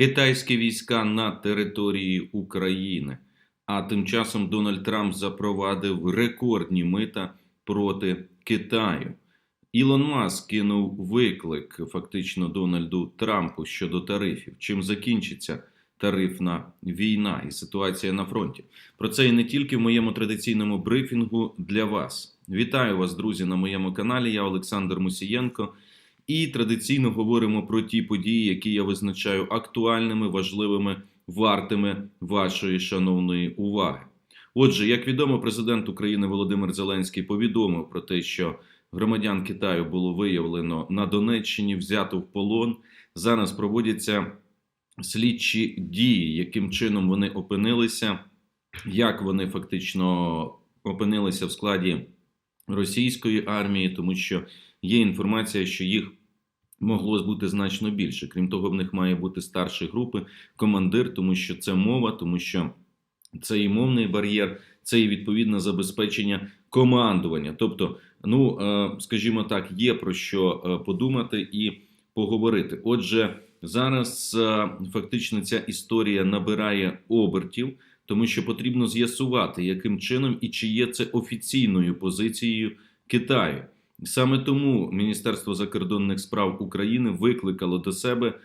китайські війська на території України. А тим часом Дональд Трамп запровадив рекордні мита проти Китаю. Ілон Маск кинув виклик фактично Дональду Трампу щодо тарифів. Чим закінчиться тарифна війна і ситуація на фронті? Про це і не тільки в моєму традиційному брифінгу для вас. Вітаю вас, друзі, на моєму каналі. Я Олександр Мусієнко. І традиційно говоримо про ті події, які я визначаю актуальними, важливими, вартими вашої шановної уваги. Отже, як відомо, президент України Володимир Зеленський повідомив про те, що громадян Китаю було виявлено на Донеччині, взято в полон. Зараз проводяться слідчі дії, яким чином вони опинилися, як вони фактично опинилися в складі російської армії, тому що є інформація, що їх могло бути значно більше. Крім того, в них має бути старші групи, командир, тому що це мова, тому що це і мовний бар'єр, це і відповідне забезпечення командування. Тобто, ну е, скажімо так, є про що е, подумати і поговорити. Отже, зараз е, фактично ця історія набирає обертів, тому що потрібно з'ясувати, яким чином і чи є це офіційною позицією Китаю. Саме тому Міністерство закордонних справ України викликало до себе е,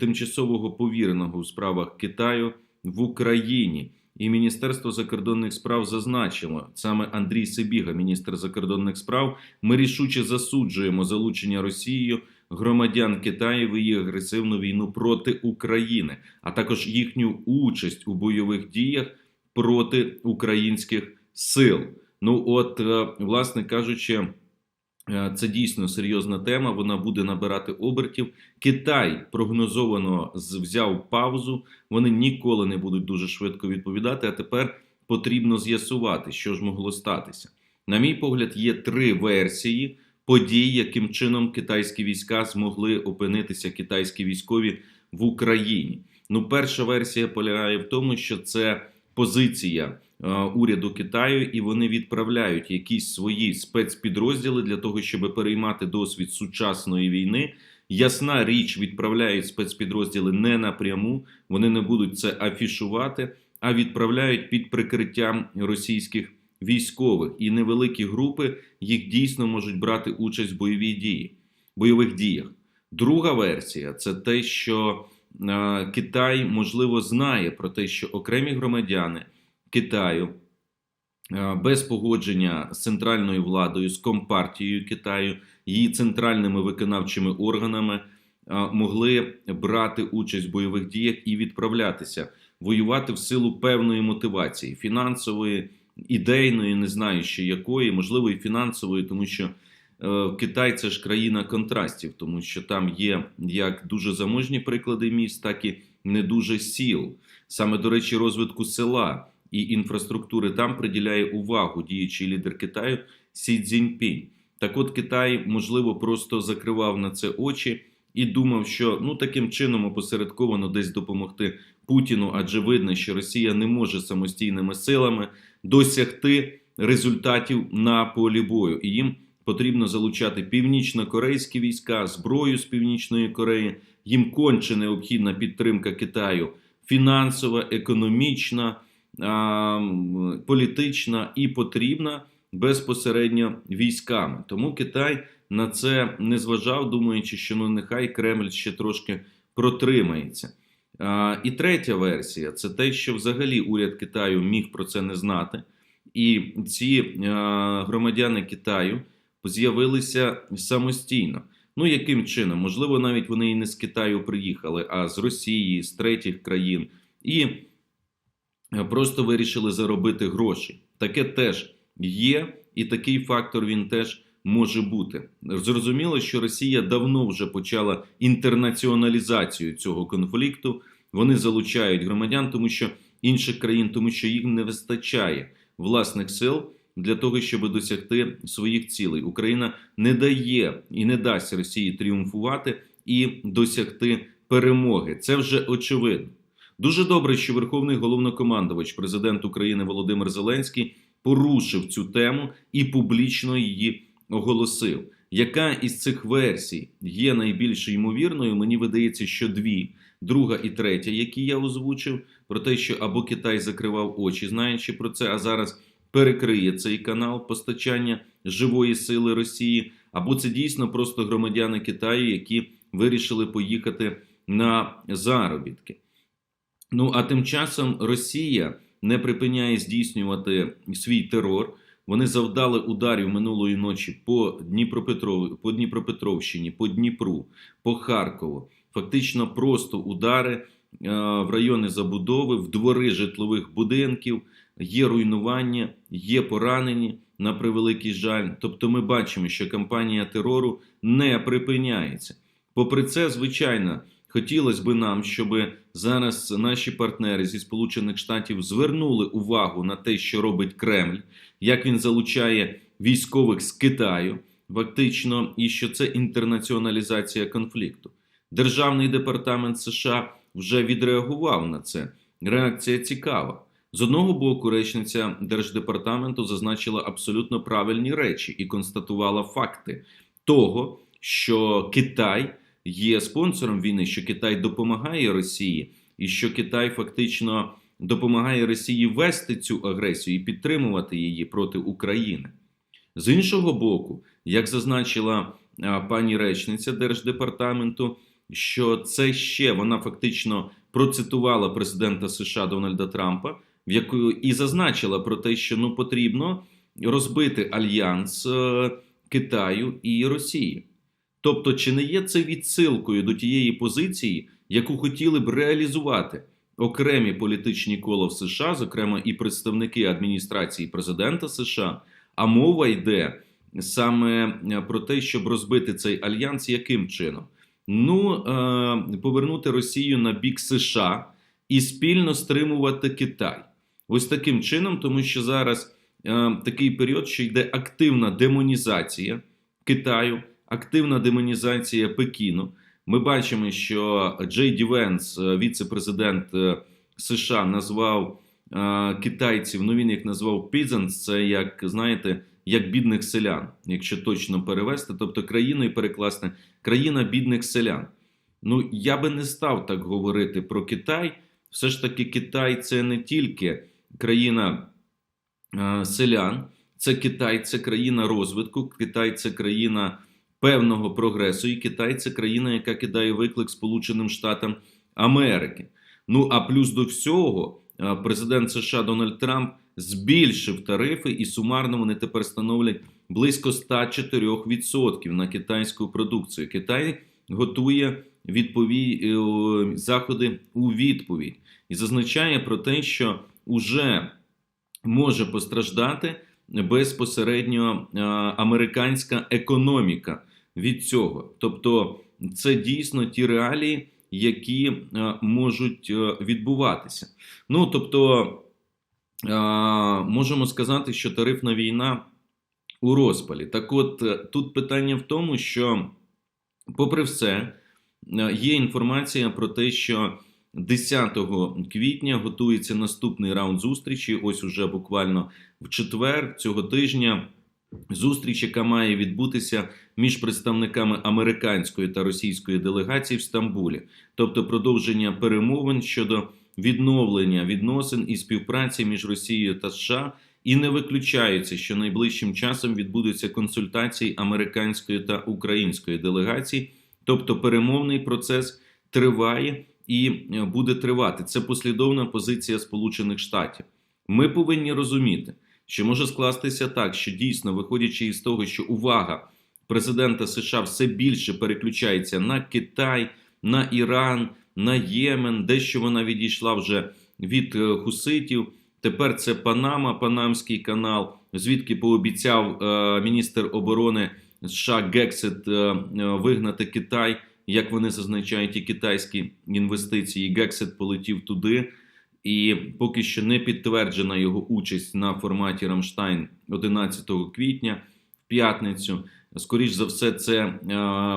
тимчасового повіреного у справах Китаю в Україні. І Міністерство закордонних справ зазначило саме Андрій Сибіга, міністр закордонних справ. Ми рішуче засуджуємо залучення Росією громадян Китаю в її агресивну війну проти України, а також їхню участь у бойових діях проти українських сил. Ну, от, е, власне кажучи, е, це дійсно серйозна тема. Вона буде набирати обертів. Китай прогнозовано взяв паузу. Вони ніколи не будуть дуже швидко відповідати. А тепер потрібно з'ясувати, що ж могло статися. На мій погляд, є три версії подій, яким чином китайські війська змогли опинитися китайські військові в Україні. Ну, перша версія полягає в тому, що це позиція е, уряду Китаю, і вони відправляють якісь свої спецпідрозділи для того, щоб переймати досвід сучасної війни. Ясна річ, відправляють спецпідрозділи не напряму, вони не будуть це афішувати, а відправляють під прикриттям російських військових. І невеликі групи їх дійсно можуть брати участь в бойовій дії, бойових діях. Друга версія це те, що Китай можливо знає про те, що окремі громадяни Китаю без погодження з центральною владою, з компартією Китаю, її центральними виконавчими органами могли брати участь в бойових діях і відправлятися воювати в силу певної мотивації фінансової, ідейної, не знаю ще якої, можливо, і фінансової, тому що. Е, Китай це ж країна контрастів, тому що там є як дуже заможні приклади міст, так і не дуже сіл. Саме до речі, розвитку села і інфраструктури там приділяє увагу діючий лідер Китаю Сі Цзіньпінь. Так от Китай, можливо, просто закривав на це очі і думав, що ну таким чином опосередковано десь допомогти Путіну, адже видно, що Росія не може самостійними силами досягти результатів на полі бою, і їм потрібно залучати північно-корейські війська, зброю з Північної Кореї. Їм конче необхідна підтримка Китаю фінансова, економічна, політична і потрібна безпосередньо військами. Тому Китай на це не зважав, думаючи, що ну нехай Кремль ще трошки протримається. І третя версія це те, що взагалі уряд Китаю міг про це не знати. І ці громадяни Китаю з'явилися самостійно. Ну, яким чином? Можливо, навіть вони і не з Китаю приїхали, а з Росії, з третіх країн, і просто вирішили заробити гроші. Таке теж є, і такий фактор він теж може бути. Зрозуміло, що Росія давно вже почала інтернаціоналізацію цього конфлікту. Вони залучають громадян, тому що інших країн, тому що їм не вистачає власних сил для того, щоб досягти своїх цілей. Україна не дає і не дасть Росії тріумфувати і досягти перемоги. Це вже очевидно. Дуже добре, що Верховний головнокомандувач, президент України Володимир Зеленський, порушив цю тему і публічно її оголосив. Яка із цих версій є найбільш ймовірною? Мені видається, що дві, друга і третя, які я озвучив, про те, що або Китай закривав очі, знаючи про це, а зараз перекриє цей канал постачання живої сили Росії, або це дійсно просто громадяни Китаю, які вирішили поїхати на заробітки. Ну а тим часом Росія не припиняє здійснювати свій терор. Вони завдали ударів минулої ночі по Дніпропетров... по Дніпропетровщині, по Дніпру, по Харкову. Фактично просто удари е, в райони забудови, в двори житлових будинків. Є руйнування, є поранені на превеликий жаль. Тобто, ми бачимо, що кампанія терору не припиняється. Попри це, звичайно, хотілося б нам, щоб зараз наші партнери зі Сполучених Штатів звернули увагу на те, що робить Кремль, як він залучає військових з Китаю, фактично, і що це інтернаціоналізація конфлікту. Державний департамент США вже відреагував на це. Реакція цікава. З одного боку, речниця держдепартаменту зазначила абсолютно правильні речі і констатувала факти того, що Китай є спонсором війни, що Китай допомагає Росії, і що Китай фактично допомагає Росії вести цю агресію і підтримувати її проти України. З іншого боку, як зазначила пані речниця Держдепартаменту, що це ще вона фактично процитувала президента США Дональда Трампа, в яку і зазначила про те, що ну потрібно розбити альянс е, Китаю і Росії. Тобто, чи не є це відсилкою до тієї позиції, яку хотіли б реалізувати окремі політичні кола в США, зокрема і представники адміністрації президента США, а мова йде саме е, про те, щоб розбити цей альянс, яким чином? Ну, е, повернути Росію на бік США і спільно стримувати Китай. Ось таким чином, тому що зараз е, такий період, що йде активна демонізація Китаю, активна демонізація Пекіну. Ми бачимо, що Джей Ді Венс, е, віце-президент е, США, назвав е, китайців. Ну він їх назвав peasants, це як знаєте, як бідних селян, якщо точно перевести, тобто країною перекласти країна бідних селян. Ну я би не став так говорити про Китай. Все ж таки, Китай це не тільки країна е, селян, це Китай, це країна розвитку, Китай це країна певного прогресу, і Китай це країна, яка кидає виклик Сполученим Штатам Америки. Ну а плюс до всього, е, президент США Дональд Трамп збільшив тарифи, і сумарно вони тепер становлять близько 104% на китайську продукцію. Китай готує відпові... е, заходи у відповідь і зазначає про те, що уже може постраждати безпосередньо е, американська економіка від цього. Тобто, це дійсно ті реалії, які е, можуть е, відбуватися. Ну тобто, можемо сказати, що тарифна війна у розпалі. Так, от тут питання в тому, що, попри все, є інформація про те, що 10 квітня готується наступний раунд зустрічі. Ось уже буквально в четвер цього тижня. Зустріч, яка має відбутися між представниками американської та російської делегації в Стамбулі, тобто продовження перемовин щодо відновлення відносин і співпраці між Росією та США, і не виключається, що найближчим часом відбудуться консультації американської та української делегацій, тобто перемовний процес триває і е, буде тривати. Це послідовна позиція Сполучених Штатів. Ми повинні розуміти, що може скластися так, що дійсно, виходячи із того, що увага президента США все більше переключається на Китай, на Іран, на Ємен, дещо вона відійшла вже від е, хуситів. Тепер це Панама, Панамський канал, звідки пообіцяв е, міністр оборони США Гексет е, е, вигнати Китай, як вони зазначають, і китайські інвестиції. Гексет полетів туди. І поки що не підтверджена його участь на форматі Рамштайн 11 квітня в п'ятницю. Скоріш за все, це е,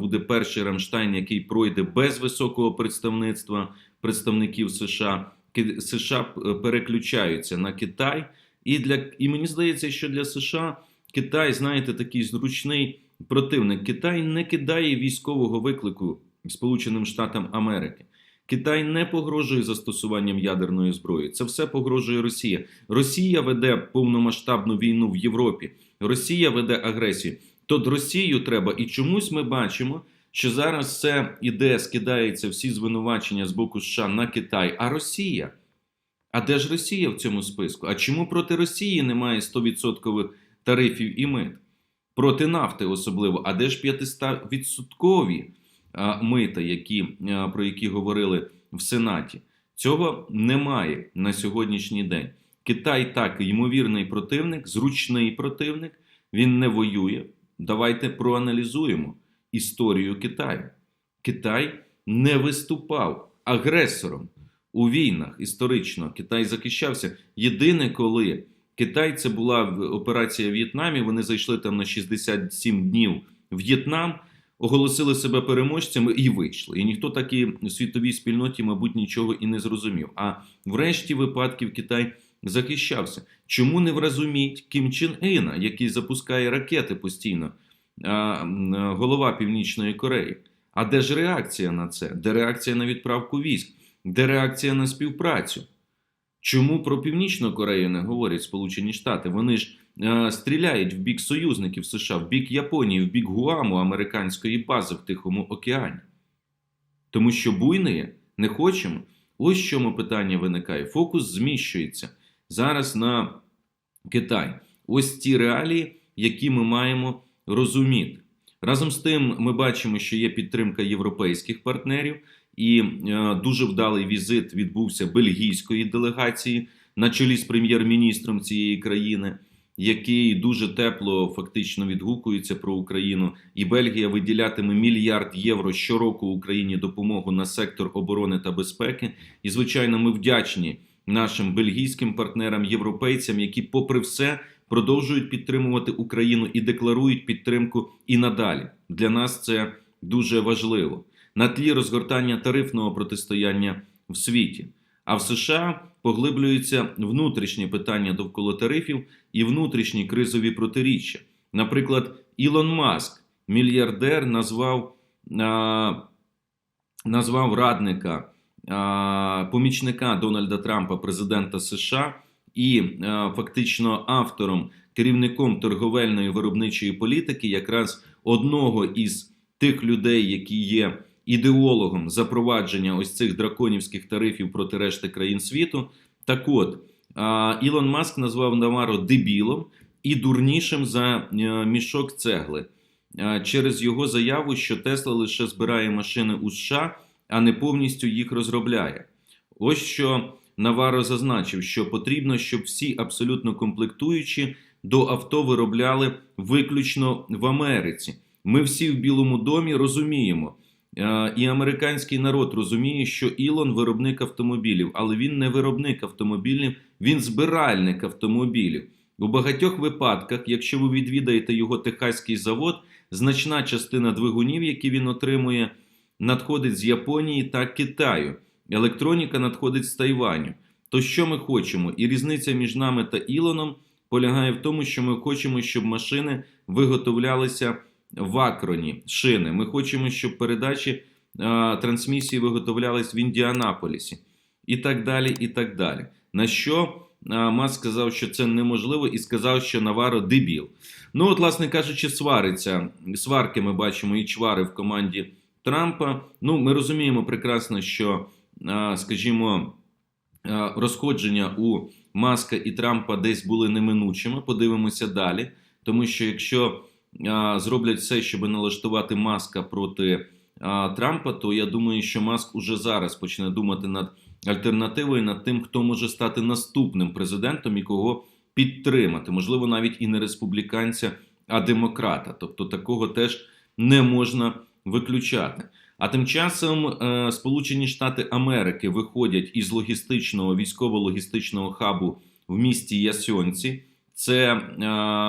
буде перший Рамштайн, який пройде без високого представництва представників США. США е, переключаються на Китай, і для і мені здається, що для США Китай, знаєте, такий зручний противник. Китай не кидає військового виклику Сполученим Штатам Америки. Китай не погрожує застосуванням ядерної зброї. Це все погрожує Росія. Росія веде повномасштабну війну в Європі. Росія веде агресію. То Росію треба, і чомусь ми бачимо, що зараз все іде, скидається всі звинувачення з боку США на Китай. А Росія? А де ж Росія в цьому списку? А чому проти Росії немає 100% тарифів і мит? Проти нафти особливо. А де ж 500% мита, які, про які говорили в Сенаті? Цього немає на сьогоднішній день. Китай так, ймовірний противник, зручний противник, він не воює. Давайте проаналізуємо історію Китаю. Китай не виступав агресором у війнах історично. Китай захищався. Єдине, коли Китай це була операція в В'єтнамі, вони зайшли там на 67 днів в В'єтнам, оголосили себе переможцями і вийшли. І ніхто так і в світовій спільноті, мабуть, нічого і не зрозумів. А в решті випадків Китай захищався. Чому не вразуміть Кім Чен Іна, який запускає ракети постійно, голова Північної Кореї? А де ж реакція на це? Де реакція на відправку військ? Де реакція на співпрацю? Чому про Північну Корею не говорять Сполучені Штати? Вони ж е, стріляють в бік союзників США, в бік Японії, в бік Гуаму, американської бази в Тихому океані. Тому що буйної не хочемо. Ось чому питання виникає. Фокус зміщується зараз на Китай. Ось ті реалії, які ми маємо розуміти. Разом з тим, ми бачимо, що є підтримка європейських партнерів, і е, дуже вдалий візит відбувся бельгійської делегації на чолі з прем'єр-міністром цієї країни, який дуже тепло фактично відгукується про Україну. І Бельгія виділятиме мільярд євро щороку Україні допомогу на сектор оборони та безпеки. І, звичайно, ми вдячні нашим бельгійським партнерам, європейцям, які, попри все, продовжують підтримувати Україну і декларують підтримку і надалі. Для нас це дуже важливо на тлі розгортання тарифного протистояння в світі. А в США поглиблюються внутрішні питання довкола тарифів і внутрішні кризові протиріччя. Наприклад, Ілон Маск, мільярдер, назвав, а, назвав радника а, помічника Дональда Трампа, президента США, і а, фактично автором, керівником торговельної виробничої політики, якраз одного із тих людей, які є ідеологом запровадження ось цих драконівських тарифів проти решти країн світу. Так от, Ілон Маск назвав Наваро дебілом і дурнішим за е, мішок цегли через його заяву, що Тесла лише збирає машини у США, а не повністю їх розробляє. Ось що Наваро зазначив, що потрібно, щоб всі абсолютно комплектуючі до авто виробляли виключно в Америці. Ми всі в Білому домі розуміємо. Е, І американський народ розуміє, що Ілон виробник автомобілів, але він не виробник автомобілів, він збиральник автомобілів. У багатьох випадках, якщо ви відвідаєте його техаський завод, значна частина двигунів, які він отримує, надходить з Японії та Китаю. Електроніка надходить з Тайваню. То що ми хочемо? І різниця між нами та Ілоном полягає в тому, що ми хочемо, щоб машини виготовлялися в Акроні, шини. Ми хочемо, щоб передачі а, трансмісії виготовлялись в Індіанаполісі. І так далі, і так далі. На що а, Маск сказав, що це неможливо, і сказав, що Наваро дебіл. Ну, от, власне кажучи, свариться. Сварки ми бачимо і чвари в команді Трампа. Ну, ми розуміємо прекрасно, що, а, скажімо, розходження у Маска і Трампа десь були неминучими. Подивимося далі. Тому що якщо зроблять все, щоб налаштувати маска проти Трампа, то я думаю, що Маск уже зараз почне думати над альтернативою, над тим, хто може стати наступним президентом і кого підтримати. Можливо, навіть і не республіканця, а демократа. Тобто такого теж не можна виключати. А тим часом е, Сполучені Штати Америки виходять із логістичного військово-логістичного хабу в місті Ясьонці, це е,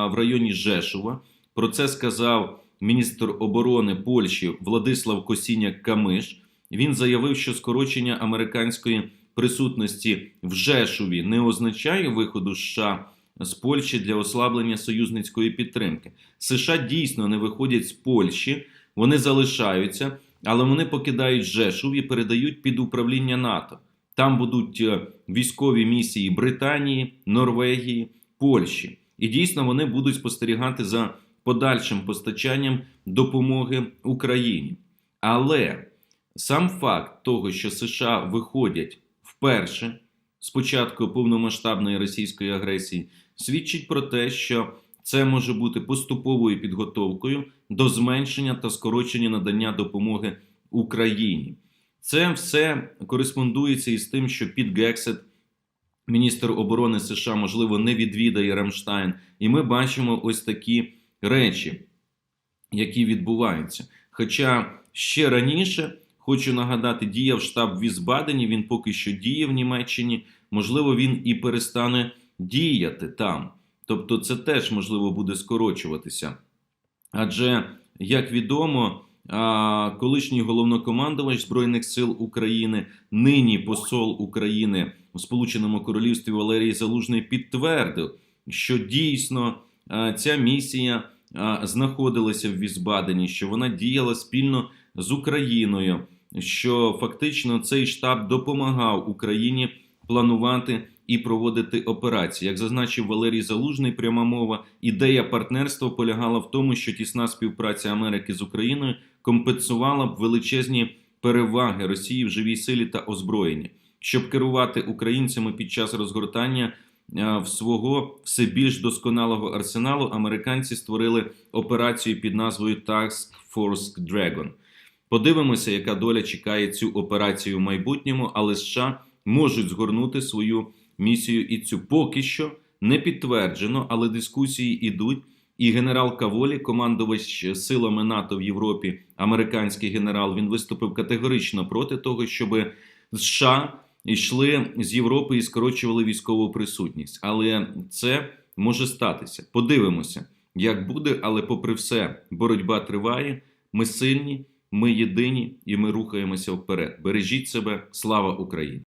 в районі Жешова. Про це сказав міністр оборони Польщі Владислав Косіняк Камиш. Він заявив, що скорочення американської присутності в Жешові не означає виходу США з Польщі для ослаблення союзницької підтримки. США дійсно не виходять з Польщі, вони залишаються, але вони покидають Жешув і передають під управління НАТО. Там будуть е, військові місії Британії, Норвегії, Польщі. І дійсно вони будуть спостерігати за подальшим постачанням допомоги Україні. Але сам факт того, що США виходять вперше з початку повномасштабної російської агресії, свідчить про те, що це може бути поступовою підготовкою до зменшення та скорочення надання допомоги Україні. Це все кореспондується із тим, що під Гексет міністр оборони США можливо не відвідає Рамштайн, і ми бачимо ось такі речі, які відбуваються. Хоча ще раніше хочу нагадати, діяв штаб Візбадені. Він поки що діє в Німеччині. Можливо, він і перестане діяти там. Тобто, це теж можливо буде скорочуватися. Адже, як відомо, колишній головнокомандувач Збройних сил України, нині посол України у Сполученому Королівстві Валерій Залужний підтвердив, що дійсно ця місія знаходилася в Візбадені, що вона діяла спільно з Україною, що фактично цей штаб допомагав Україні планувати і проводити операції. Як зазначив Валерій Залужний, пряма мова, ідея партнерства полягала в тому, що тісна співпраця Америки з Україною компенсувала б величезні переваги Росії в живій силі та озброєнні, щоб керувати українцями під час розгортання. Е, В свого все більш досконалого арсеналу американці створили операцію під назвою Task Force Dragon. Подивимося, яка доля чекає цю операцію в майбутньому, але США можуть згорнути свою місію і цю поки що не підтверджено, але дискусії йдуть. І генерал Каволі, командувач силами НАТО в Європі, американський генерал, він виступив категорично проти того, щоб США йшли з Європи і скорочували військову присутність. Але це може статися. Подивимося, як буде. Але, попри все, боротьба триває. Ми сильні, ми єдині і ми рухаємося вперед. Бережіть себе, слава Україні!